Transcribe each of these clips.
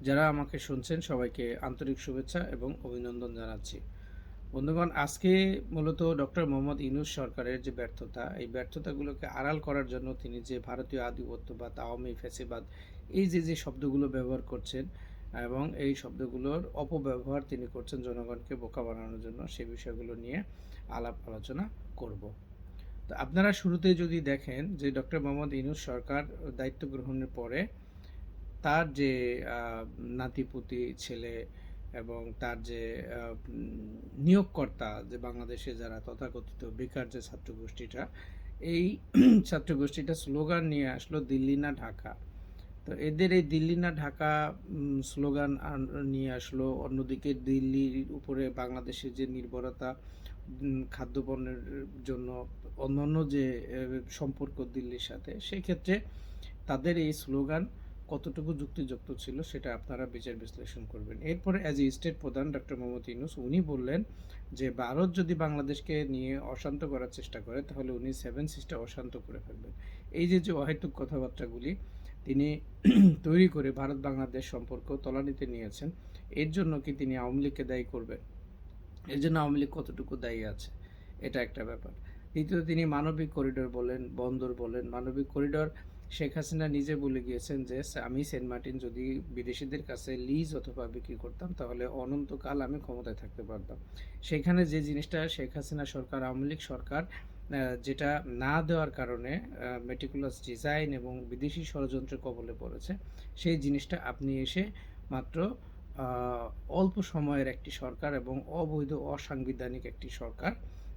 যারা আমাকে শুনছেন, সবাইকে আন্তরিক শুভেচ্ছা এবং অভিনন্দন জানাচ্ছি। বন্ধুগণ, আজকে মূলত ডক্টর মোহাম্মদ ইউনুস সরকারের যে ব্যর্থতা, এই ব্যর্থতাগুলোকে আড়াল করার জন্য তিনি যে ভারতীয় আধিপত্যবাদ আওয়ামী ফেসিবাদ এই যে যে শব্দগুলো ব্যবহার করছেন এবং এই শব্দগুলোর অপব্যবহার তিনি করছেন জনগণকে বোকা বানানোর জন্য সেই বিষয়গুলো নিয়ে আলাপ আলোচনা করব। তো আপনারা শুরুতে যদি দেখেন যে ডক্টর মোহাম্মদ ইউনুস সরকার দায়িত্ব গ্রহণের পরে তার যে নাতিপুতি ছেলে এবং তার যে নিয়োগকর্তা যে বাংলাদেশে যারা তথাকথিত বেকার যে ছাত্র গোষ্ঠীটা এই ছাত্র গোষ্ঠীটা স্লোগান নিয়ে আসলো দিল্লি না ঢাকা। তো এদের এই দিল্লি না ঢাকা স্লোগান নিয়ে আসলো। অন্যদিকে দিল্লির উপরে বাংলাদেশের যে নির্ভরতা খাদ্যপণ্যের জন্য অন্যান্য যে সম্পর্ক দিল্লির সাথে সেক্ষেত্রে তাদের এই স্লোগান কতটুকু যুক্তিযুক্ত ছিল সেটা আপনারা বিচার বিশ্লেষণ করবেন। এরপরে অ্যাজ এ স্টেট প্রধান ডক্টর মোহাম্মদ ইউনুস, উনি বললেন যে ভারত যদি বাংলাদেশকে নিয়ে অশান্ত করার চেষ্টা করে, তাহলে উনি সেভেন সিস্টার অশান্ত করে ফেলবেন। এই যে যে অহেতুক কথাবার্তাগুলি তিনি তৈরি করে ভারত বাংলাদেশ সম্পর্ক তলানিতে নিয়েছেন, এর জন্য কি তিনি আওয়ামী লীগকে দায়ী করবেন? এর জন্য আওয়ামী লীগ কতটুকু দায়ী আছে? এটা একটা ব্যাপার। দ্বিতীয়ত তিনি মানবিক করিডোর বলেন, বন্দর বলেন, মানবিক করিডোর শেখ হাসিনা নিজে বলে গিয়েছেন যে আমি সেন্ট মার্টিন যদি বিদেশিদের কাছে লিজ অথবা বিক্রি করতাম, তাহলে অনন্তকাল আমি ক্ষমতায় থাকতে পারতাম। সেখানে যে জিনিসটা শেখ হাসিনা সরকার, আওয়ামী লীগ সরকার যেটা না দেওয়ার কারণে মেটিকুলাস ডিজাইন এবং বিদেশি ষড়যন্ত্রের কবলে পড়েছে, সেই জিনিসটা আপনি এসে মাত্র অল্প সময়ের একটি সরকার এবং অবৈধ, অসাংবিধানিক একটি সরকার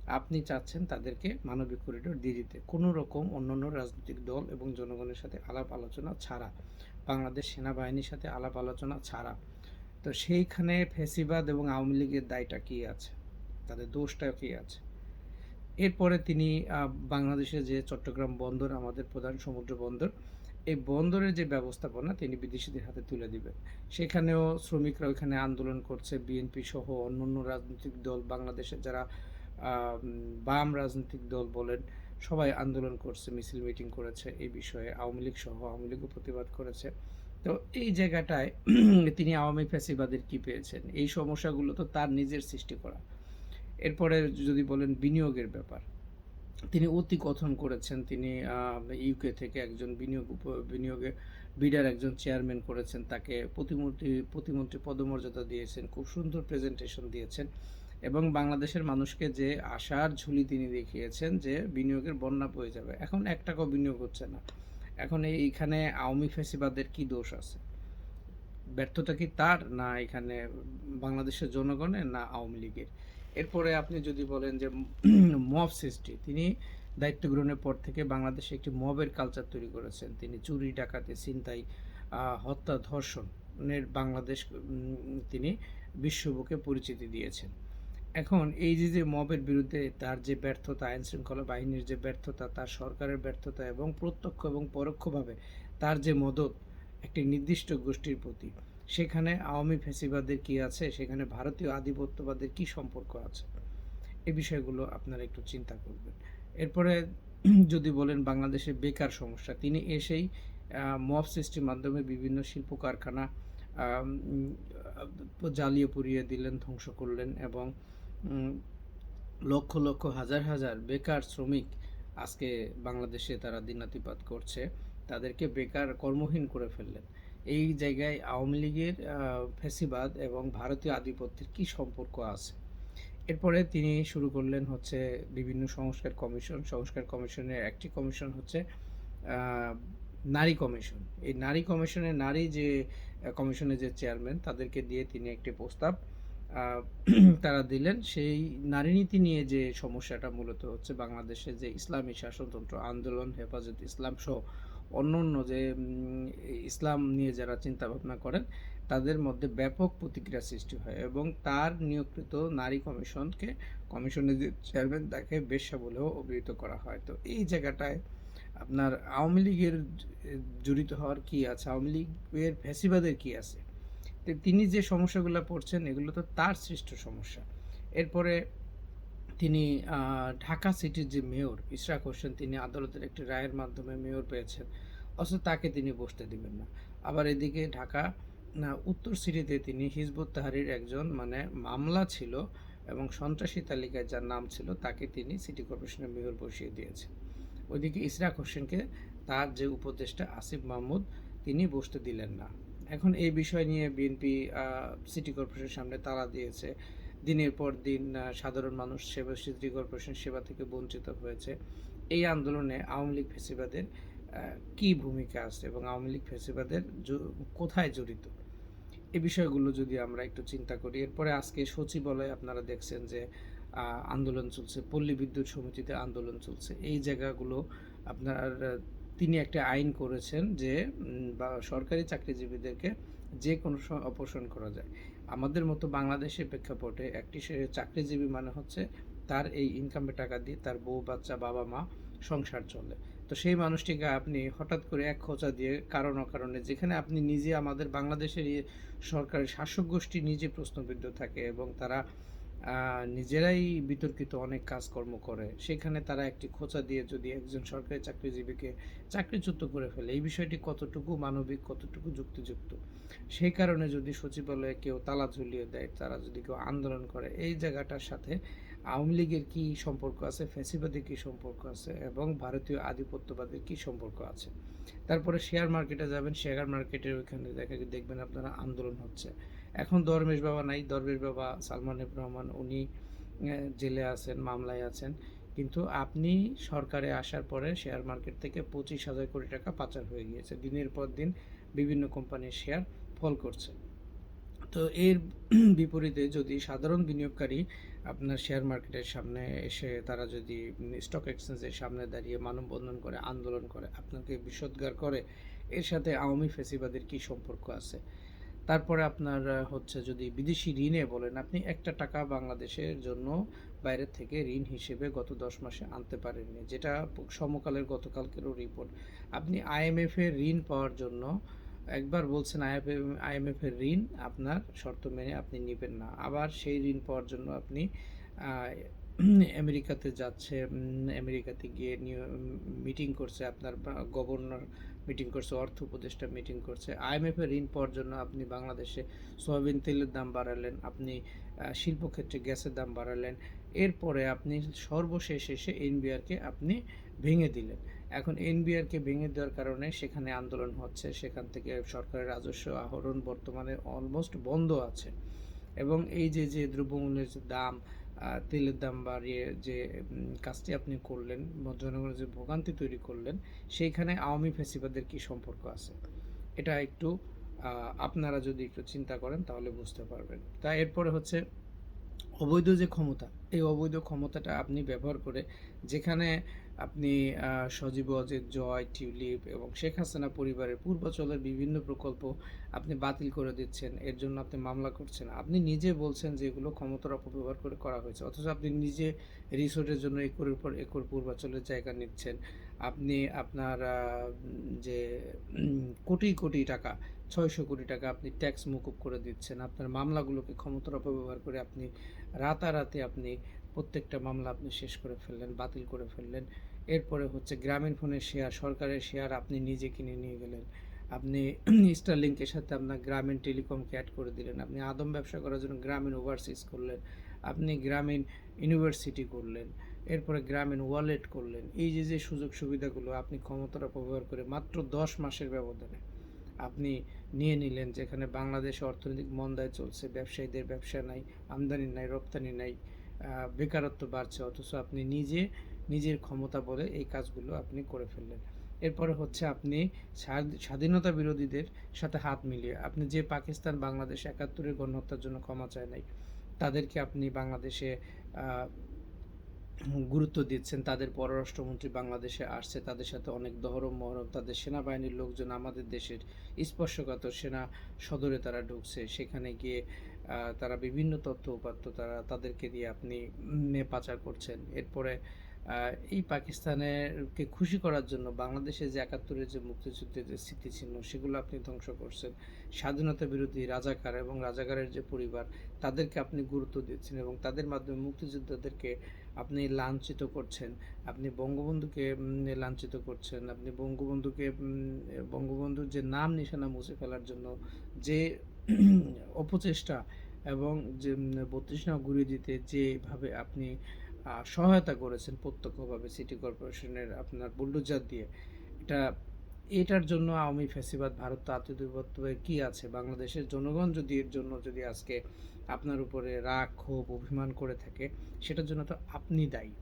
আপনি চাচ্ছেন তাদেরকে মানবিক করিডোর দিয়ে দিতে। কোনো রকম অন্যান্য রাজনৈতিক দল এবং জনগণের সাথে আলাপ আলোচনা ছাড়া বাংলাদেশ সেনাবাহিনীর সাথে আলাপ আলোচনা ছাড়া। তো সেইখানে ফেসিবাদ এবং আওয়ামী লীগের দায়টা কী আছে? তাদের দোষটা কী আছে? এরপরে তিনি আহ, বাংলাদেশের যে চট্টগ্রাম বন্দর আমাদের প্রধান সমুদ্র বন্দর এই বন্দরের যে ব্যবস্থাপনা তিনি বিদেশিদের হাতে তুলে দিবেন। সেখানেও শ্রমিকরা ওইখানে আন্দোলন করছে বিএনপি সহ অন্যান্য রাজনৈতিক দল বাংলাদেশের যারা বাম রাজনৈতিক দল বলেন, সবাই আন্দোলন করছে, মিছিল মিটিং করেছে এই বিষয়ে, আওয়ামী লীগ সহ আওয়ামী লীগও প্রতিবাদ করেছে। তো এই জায়গাটায় তিনি আওয়ামী ফ্যাসিবাদের কি পেয়েছেন? এই সমস্যাগুলো তো তার নিজের সৃষ্টি করা। এরপরে যদি বলেন বিনিয়োগের ব্যাপার, তিনি অতি কথন করেছেন, তিনি ইউকে থেকে একজন বিনিয়োগ বিনিয়োগে বিডার একজন চেয়ারম্যান করেছেন, তাকে প্রতিমন্ত্রী প্রতিমন্ত্রী পদমর্যাদা দিয়েছেন, খুব সুন্দর প্রেজেন্টেশন দিয়েছেন। এবং বাংলাদেশের মানুষকে যে আশার ঝুলি তিনি দেখিয়েছেন যে বিনিয়োগের বন্যা বয়ে যাবে। এখন এক টাকাও বিনিয়োগ হচ্ছে না। এখন এইখানে আওয়ামী ফেসিবাদের কি দোষ আছে? ব্যর্থতা কি তার না এখানে বাংলাদেশের জনগণের না আওয়ামী লীগের? এরপরে আপনি যদি বলেন যে মব সৃষ্টি, তিনি দায়িত্ব গ্রহণের পর থেকে বাংলাদেশে একটি মবের কালচার তৈরি করেছেন। তিনি চুরি, ডাকাতি, ছিনতাই হত্যা, ধর্ষণের বাংলাদেশ তিনি বিশ্ববুকে পরিচিতি দিয়েছেন। এখন এই যে যে মবের বিরুদ্ধে তার যে ব্যর্থতা আইন শৃঙ্খলা বাহিনীর যে ব্যর্থতা, তার সরকারের ব্যর্থতা এবং প্রত্যক্ষ এবং পরোক্ষভাবে তার যে মদত, একটি নির্দিষ্ট গোষ্ঠীর প্রতি, সেখানে আওয়ামী ফেসিবাদের কি আছে? সেখানে ভারতীয় আধিপত্যবাদের কি সম্পর্ক আছে? এই বিষয়গুলো আপনারা একটু চিন্তা করবেন। এরপরে যদি বলেন বাংলাদেশের বেকার সমস্যা, তিনি এসেই মব সৃষ্টির মাধ্যমে বিভিন্ন শিল্প কারখানা জ্বালিয়ে পুড়িয়ে দিলেন, ধ্বংস করলেন এবং লক্ষ লক্ষ হাজার হাজার বেকার শ্রমিক আজকে বাংলাদেশে তারা দিনাতিপাত করছে। তাদেরকে বেকার কর্মহীন করে ফেললেন। এই জায়গায় আওয়ামী লীগের আহ, ফ্যাসিবাদ এবং ভারতীয় আধিপত্যের কি সম্পর্ক আছে? এরপরে তিনি শুরু করলেন হচ্ছে বিভিন্ন সংস্কার কমিশন। সংস্কার কমিশনের একটি কমিশন হচ্ছে নারী কমিশন। এই নারী কমিশনের নারী যে কমিশনের যে চেয়ারম্যান তাদেরকে দিয়ে তিনি একটি প্রস্তাব তারা দিলেন। সেই নারী নীতি নিয়ে যে সমস্যাটা মূলত হচ্ছে বাংলাদেশে যে ইসলামী শাসনতন্ত্র, আন্দোলন, হেফাজত ইসলাম সহ অন্য অন্য যে ইসলাম নিয়ে যারা চিন্তা ভাবনা করেন, তাদের মধ্যে ব্যাপক প্রতিক্রিয়া সৃষ্টি হয় এবং তার নিয়োগকৃত নারী কমিশনকে, কমিশনের যে চেয়ারম্যান, তাকে বেশ্যা বলেও অভিহিত করা হয়। তো এই জায়গাটায় আপনার আওয়ামী লীগের জড়িত হওয়ার কি আছে? আওয়ামী লীগের ফ্যাসিবাদের কি আছে? তিনি যে সমস্যাগুলো পড়ছেন, এগুলো তো তার সৃষ্ট সমস্যা। এরপরে তিনি ঢাকা সিটির যে মেয়র, ইশরাক হোসেন, তিনি আদালতের একটি রায়ের মাধ্যমে মেয়র পেয়েছেন। অথচ তাকে তিনি বসতে দিবেন না। আবার এদিকে ঢাকা উত্তর সিটিতে তিনি হিজবুত তাহারির একজন মানে মামলা ছিল এবং সন্ত্রাসী তালিকায় যার নাম ছিল, তাকে তিনি সিটি কর্পোরেশনের মেয়র বসিয়ে দিয়েছেন। ওইদিকে ইসরাক হোসেনকে তার যে উপদেষ্টা আসিফ মাহমুদ, তিনি বসতে দিলেন না। এখন এই বিষয় নিয়ে বিএনপি সিটি কর্পোরেশনের সামনে তালা দিয়েছে। দিনের পর দিন সাধারণ মানুষ সেবা সিটি কর্পোরেশন সেবা থেকে বঞ্চিত হয়েছে। এই আন্দোলনে আওয়ামী লীগ ফেসিবাদের কি ভূমিকা আছে এবং আওয়ামী লীগ ফেসিবাদের কোথায় জড়িত? এ বিষয়গুলো যদি আমরা একটু চিন্তা করি, এরপরে আজকে সচিবালয়ে আপনারা দেখছেন যে আন্দোলন চলছে, পল্লী বিদ্যুৎ সমিতিতে আন্দোলন চলছে। এই জায়গাগুলো আপনার তিনি একটা আইন করেছেন যে সরকারি চাকরিজীবীদেরকে যে কোনো সময় অপসারণ করা যায়। আমাদের মতো বাংলাদেশের প্রেক্ষাপটে একটি চাকরিজীবী মানে হচ্ছে তার এই ইনকামের টাকা দিয়ে তার বউ, বাচ্চা, বাবা, মা সংসার চলে। তো সেই মানুষটিকে আপনি হঠাৎ করে এক খোঁচা দিয়ে কারণ অকারণে যেখানে আপনি নিজে আমাদের বাংলাদেশের সরকারের শাসক গোষ্ঠী নিজে প্রশ্নবিদ্ধ থাকে এবং তারা নিজেরাই বিতর্কিত অনেক কাজকর্ম করে। সেখানে তারা একটি খোঁচা দিয়ে যদি একজন সরকারি চাকরিজীবীকে চাকরিচ্যুত করে ফেলে, এই বিষয়টি কতটুকু মানবিক, কতটুকু যুক্তিযুক্ত? সেই কারণে যদি সচিবালয়ে কেউ তালা ঝুলিয়ে দেয়, তারা যদি কেউ আন্দোলন করে, এই জায়গাটার সাথে আওয়ামী লীগের কী সম্পর্ক আছে, ফ্যাসিবাদের কী সম্পর্ক আছে, এবং ভারতীয় আধিপত্যবাদের কী সম্পর্ক আছে? তারপরে শেয়ার মার্কেটে যাবেন, শেয়ার মার্কেটের ওইখানে দেখা, দেখবেন আপনারা আন্দোলন হচ্ছে। এখন দরবেশ বাবা নাই, দরবেশ বাবা সালমান রহমান, উনি জেলে আছেন, মামলায় আছেন। কিন্তু আপনি সরকারে আসার পরে শেয়ার মার্কেট থেকে পঁচিশ হাজার কোটি টাকা পাচার হয়ে গিয়েছে। দিনের পর দিন বিভিন্ন কোম্পানির শেয়ার ফল করছে। তো এর বিপরীতে যদি সাধারণ বিনিয়োগকারী আপনার শেয়ার মার্কেটের সামনে এসে তারা যদি স্টক এক্সচেঞ্জের সামনে দাঁড়িয়ে মানববন্ধন করে, আন্দোলন করে, আপনাকে বিষোদ্গার করে, এর সাথে আওয়ামী ফেসিবাদের কি সম্পর্ক আছে? তারপরে আপনার হচ্ছে যদি বিদেশি ঋণে বলেন, আপনি একটা টাকা বাংলাদেশের জন্য বাইরের থেকে ঋণ হিসেবে গত দশ মাসে আনতে পারেননি, যেটা সমকালের গতকালকেরও রিপোর্ট আপনি আইএমএফ এর ঋণ পাওয়ার জন্য একবার বলছেন আইএমএফ এর ঋণ আপনার শর্ত মেনে আপনি নেবেন না। আবার সেই ঋণ পাওয়ার জন্য আপনি আমেরিকাতে যাচ্ছে আমেরিকাতে গিয়ে মিটিং করছে আপনার গভর্নর মিটিং করছে, অর্থ উপদেষ্টা মিটিং করছে। আইএমএফ এর ঋণ পাওয়ার জন্য আপনি বাংলাদেশে সয়াবিন তেলের দাম বাড়ালেন, আপনি শিল্পক্ষেত্রে গ্যাসের দাম বাড়ালেন। এরপরে আপনি সর্বশেষ এসে এনবিআরকে আপনি ভেঙে দিলেন। এখন এনবিআরকে ভেঙে দেওয়ার কারণে সেখানে আন্দোলন হচ্ছে, সেখান থেকে সরকারের রাজস্ব আহরণ বর্তমানে অলমোস্ট বন্ধ আছে। এবং এই যে যে দ্রব্যমূল্যের দাম তেলের দাম বাড়িয়ে যে কাজটি আপনি করলেন জনগণের যে ভোগান্তি তৈরি করলেন, সেইখানে আওয়ামী ফেসিবাদের কি সম্পর্ক আছে? এটা একটু আপনারা যদি একটু চিন্তা করেন, তাহলে বুঝতে পারবেন। তা এরপরে হচ্ছে, অবৈধ যে ক্ষমতা, এই অবৈধ ক্ষমতাটা আপনি ব্যবহার করে, যেখানে আপনি সজীব অজিত জয়, টিউলিপ এবং শেখ হাসিনা পরিবারের পূর্বাচলের বিভিন্ন প্রকল্প আপনি বাতিল করে দিচ্ছেন। এর জন্য আপনি মামলা করছেন। আপনি নিজে বলছেন যে এগুলো ক্ষমতার অপব্যবহার করে করা হয়েছে। অথচ আপনি নিজে রিসোর্টের জন্য একরের পর একর পূর্বাচলের জায়গা নিচ্ছেন। আপনি আপনার যে, কোটি কোটি টাকা, ছয়শো কোটি টাকা আপনি ট্যাক্স মুকুব করে দিচ্ছেন। আপনার মামলাগুলোকে ক্ষমতার অপব্যবহার করে আপনি রাতারাতি আপনি প্রত্যেকটা মামলা আপনি শেষ করে ফেললেন, বাতিল করে ফেললেন। এরপরে হচ্ছে গ্রামীণ ফোনের শেয়ার, সরকারের শেয়ার আপনি নিজে কিনে নিয়ে গেলেন। আপনি স্টারলিংকের সাথে আপনার গ্রামীণ টেলিকমকে অ্যাড করে দিলেন। আপনি আদম ব্যবসা করার জন্য গ্রামীণ ওভারসিজ করলেন। আপনি গ্রামীণ ইউনিভার্সিটি করলেন। এরপরে গ্রামীণ ওয়ালেট করলেন। এই যে যে সুযোগ সুবিধাগুলো আপনি ক্ষমতার অপব্যবহার করে মাত্র দশ মাসের ব্যবধানে আপনি নিয়ে নিলেন, যেখানে বাংলাদেশে অর্থনৈতিক মন্দায় চলছে, ব্যবসায়ীদের ব্যবসা নাই, আমদানি নাই, রপ্তানি নাই বেকারত্ব বাড়ছে, অথচ আপনি নিজে নিজের ক্ষমতা বলে এই কাজগুলো আপনি করে ফেললেন। এরপরে হচ্ছে আপনি স্বাধীনতা বিরোধীদের সাথে হাত মিলিয়ে আপনি যে পাকিস্তান বাংলাদেশ একাত্তরের গণহত্যার জন্য ক্ষমা চায় নাই, তাদেরকে আপনি বাংলাদেশে গুরুত্ব দিচ্ছেন, তাদের পররাষ্ট্রমন্ত্রী বাংলাদেশে আসছে, তাদের সাথে অনেক দহরম, মহরম, তাদের সেনাবাহিনীর লোকজন আমাদের দেশের স্পর্শকাতর সেনা সদরে তারা ঢুকছে, সেখানে গিয়ে তারা বিভিন্ন তথ্য উপাত্ত তারা তাদেরকে দিয়ে আপনি পাচার করছেন। এরপরে এই পাকিস্তানেরকে খুশি করার জন্য বাংলাদেশে যে একাত্তরের যে মুক্তিযুদ্ধের যে স্মৃতিচিহ্ন, সেগুলো আপনি ধ্বংস করছেন। স্বাধীনতা বিরোধী রাজাকার এবং রাজাকারের যে পরিবার, তাদেরকে আপনি গুরুত্ব দিচ্ছেন এবং তাদের মাধ্যমে মুক্তিযোদ্ধাদেরকে আপনি লাঞ্ছিত করছেন। আপনি বঙ্গবন্ধুকে লাঞ্ছিত করছেন। আপনি বঙ্গবন্ধুকে বঙ্গবন্ধুর যে নাম নিশানা মুছে ফেলার জন্য যে অপচেষ্টা এবং যে বত্রিশ নং ঘুরিয়ে দিতে যেভাবে আপনি সহায়তা করেছেন প্রত্যক্ষভাবে সিটি কর্পোরেশনের আপনার বুলডোজার দিয়ে, এটা, এটার জন্য আওয়ামী ফ্যাসিবাদ ভারত আত্মীয় কি আছে? বাংলাদেশের জনগণ যদি এর জন্য যদি আজকে আপনার উপরে রাগ, ক্ষোভ, অভিমান করে থাকে, সেটার জন্য তো আপনি দায়ী।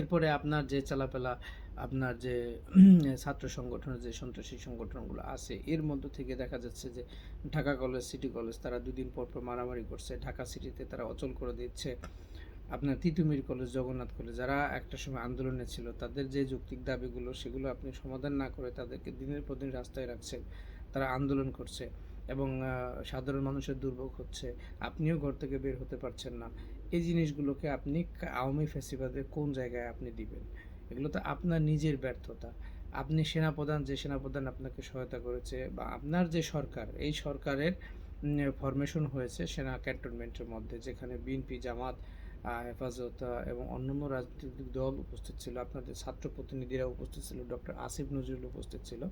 এরপরে আপনার যে চালাপেলা, আপনার যে ছাত্র সংগঠনের যে সন্ত্রাসী সংগঠনগুলো আছে, এর মধ্য থেকে দেখা যাচ্ছে যে ঢাকা কলেজ, সিটি কলেজ তারা দুদিন পর পর মারামারি করছে। ঢাকা সিটিতে তারা অচল করে দিচ্ছে। আপনার তিতুমির কলেজ, জগন্নাথ কলেজ, যারা একটা সময় আন্দোলনে ছিল, তাদের যে যৌক্তিক দাবিগুলো, সেগুলো আপনি সমাধান না করে তাদেরকে দিনের পর দিন রাস্তায় রাখছেন, তারা আন্দোলন করছে এবং সাধারণ মানুষের দুর্ভোগ হচ্ছে। আপনিও ঘর থেকে বের হতে পারছেন না। এই জিনিসগুলোকে আপনি আওয়ামী ফেসিবাদের কোন জায়গায় আপনি দিবেন? এগুলো তো আপনার নিজের ব্যর্থতা। আপনি সেনাপ্রধান, যে সেনাপ্রধান আপনাকে সহায়তা করেছে বা আপনার যে সরকার, এই সরকারের ফরমেশন হয়েছে সেনা ক্যান্টনমেন্টের মধ্যে, যেখানে বিএনপি জামাত হেফাজত এবং অন্যান্য রাজনৈতিক দল উপস্থিত ছিল। আপনাদের ছাত্র প্রতিনিধিরা উপস্থিত ছিল, ডক্টর আসিফ নজরুল উপস্থিত ছিল।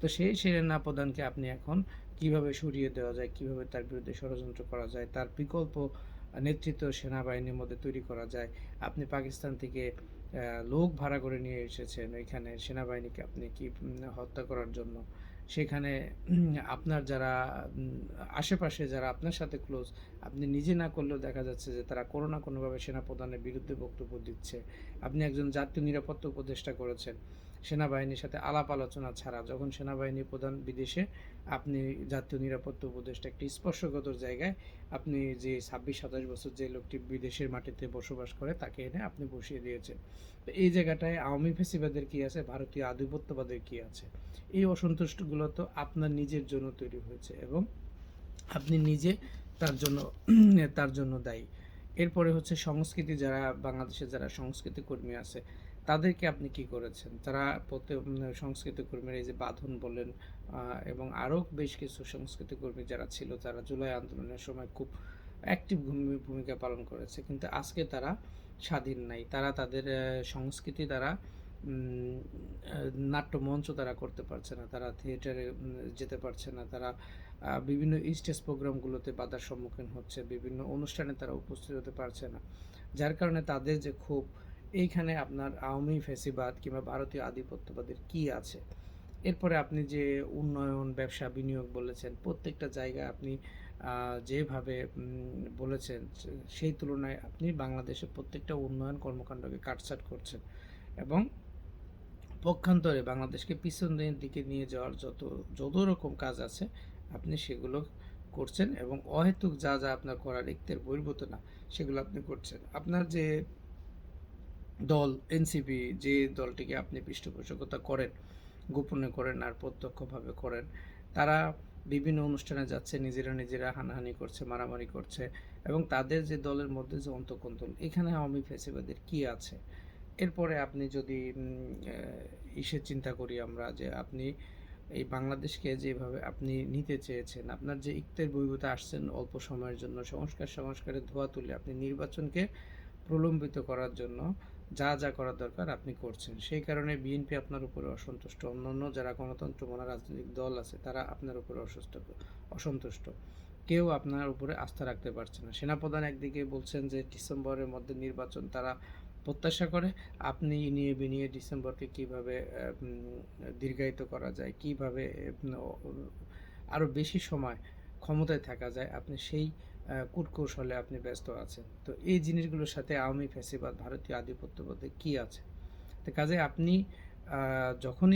তো সেই সেনা প্রধানকে আপনি এখন কীভাবে সরিয়ে দেওয়া যায়, কীভাবে তার বিরুদ্ধে ষড়যন্ত্র করা যায়, তার বিকল্প নেতৃত্ব সেনাবাহিনীর মধ্যে তৈরি করা যায়। আপনি পাকিস্তান থেকে লোক ভাড়া করে নিয়ে এসেছেন। ওইখানে সেনাবাহিনীকে আপনি কি হত্যা করার জন্য? সেখানে আপনার যারা আশেপাশে যারা আপনার সাথে ক্লোজ আপনি নিজে না করলেও দেখা যাচ্ছে যে তারা কোনো না কোনোভাবে সেনাপ্রধানের বিরুদ্ধে বক্তব্য দিচ্ছে। আপনি একজন জাতীয় নিরাপত্তা উপদেষ্টা করেছেন। সেনাবাহিনীর সাথে আলাপ আলোচনা ছাড়া যখন সেনাবাহিনী প্রধান বিদেশে আপনি জাতীয় নিরাপত্তা উপদেষ্টা একটি স্পর্শগত জায়গায় আপনি যে ছাব্বিশ, সাতাশ বছর যে লোকটি বিদেশের মাটিতে বসবাস করে তাকে এনে আপনি বসিয়ে দিয়েছেন। তো এই জায়গাটায় আওয়ামী ফেসিবাদের কি আছে? ভারতীয় আধিপত্যবাদের কি আছে? এই অসন্তুষ্টগুলো তো আপনার নিজের জন্য তৈরি হয়েছে এবং আপনি নিজে তার জন্য তার জন্য দায়ী। এরপরে হচ্ছে সংস্কৃতি, যারা বাংলাদেশের যারা সংস্কৃতি কর্মী আছে, তাদেরকে আপনি কি করেছেন? তারা প্রতি সংস্কৃতি কর্মীর এই যে বাঁধন বলেন এবং আরও বেশ কিছু সংস্কৃতি কর্মী যারা ছিল তারা জুলাই আন্দোলনের সময় খুব অ্যাক্টিভ ভূমিকা পালন করেছে। কিন্তু আজকে তারা স্বাধীন নাই। তারা তাদের সংস্কৃতি আহ, নাট্যমঞ্চ তারা করতে পারছে না। তারা থিয়েটারে যেতে পারছে না। তারা বিভিন্ন স্টেজ প্রোগ্রামগুলোতে বাধার সম্মুখীন হচ্ছে। বিভিন্ন অনুষ্ঠানে তারা উপস্থিত হতে পারছে না। যার কারণে তাদের যে ক্ষোভ এইখানে আপনার আওয়ামী ফেসিবাদ কিংবা ভারতীয় আধিপত্যবাদের কি আছে? এরপরে আপনি যে উন্নয়ন, ব্যবসা, বিনিয়োগ বলেছেন, প্রত্যেকটা জায়গায় আপনি যেভাবে বলেছেন সেই তুলনায় আপনি বাংলাদেশের প্রত্যেকটা উন্নয়ন কর্মকাণ্ডকে কাটছাট করছেন এবং পক্ষান্তরে বাংলাদেশকে পিছনের দিকে নিয়ে যাওয়ার যত যত রকম কাজ আছে, আপনি সেগুলো করছেন এবং অহেতুক যা যা আপনার করার ইত্যের বহির্ভূত না, সেগুলো আপনি করছেন। আপনার যে দল, এনসিপি, যে দলটিকে আপনি পৃষ্ঠপোষকতা করেন গোপনে করেন আর প্রত্যক্ষভাবে করেন। তারা বিভিন্ন অনুষ্ঠানে যাচ্ছে, নিজেরা নিজেরা হানাহানি করছে, মারামারি করছে এবং তাদের যে দলের মধ্যে যে অন্তকন্তল এখানে আওয়ামী ফেসিবাদের কি আছে? এরপরে আপনি যদি ইসে চিন্তা করি আমরা যে আপনি এই বাংলাদেশকে যেভাবে আপনি নিতে চেয়েছেন, আপনার যে ইক্তের বহির্ভূতে আসছেন অল্প সময়ের জন্য সংস্কার সংস্কারের ধোয়া তুলে আপনি নির্বাচনকে প্রলম্বিত করার জন্য যা যা করা দরকার আপনি করছেন। সেই কারণে বিএনপি আপনার উপরে অসন্তুষ্ট। অন্যান্য যারা গণতন্ত্র মনা রাজনৈতিক দল আছে, তারা আপনার উপরে অসুস্থ, অসন্তুষ্ট। কেউ আপনার উপরে আস্থা রাখতে পারছে না। সেনাপ্রধান একদিকে বলছেন যে, ডিসেম্বরের মধ্যে নির্বাচন তারা প্রত্যাশা করে। আপনি নিয়ে বিনিয়ে ডিসেম্বরকে কীভাবে দীর্ঘায়িত করা যায়, কীভাবে আরও বেশি সময় ক্ষমতায় থাকা যায়, আপনি সেই কূটকৌশলে আপনি ব্যস্ত আছেন। তো এই জিনিসগুলোর সাথে আওয়ামী ফ্যাসিবাদ, ভারতীয় আধিপত্য আধিপত্যবাদে কী আছে? তো কাজে আপনি যখনই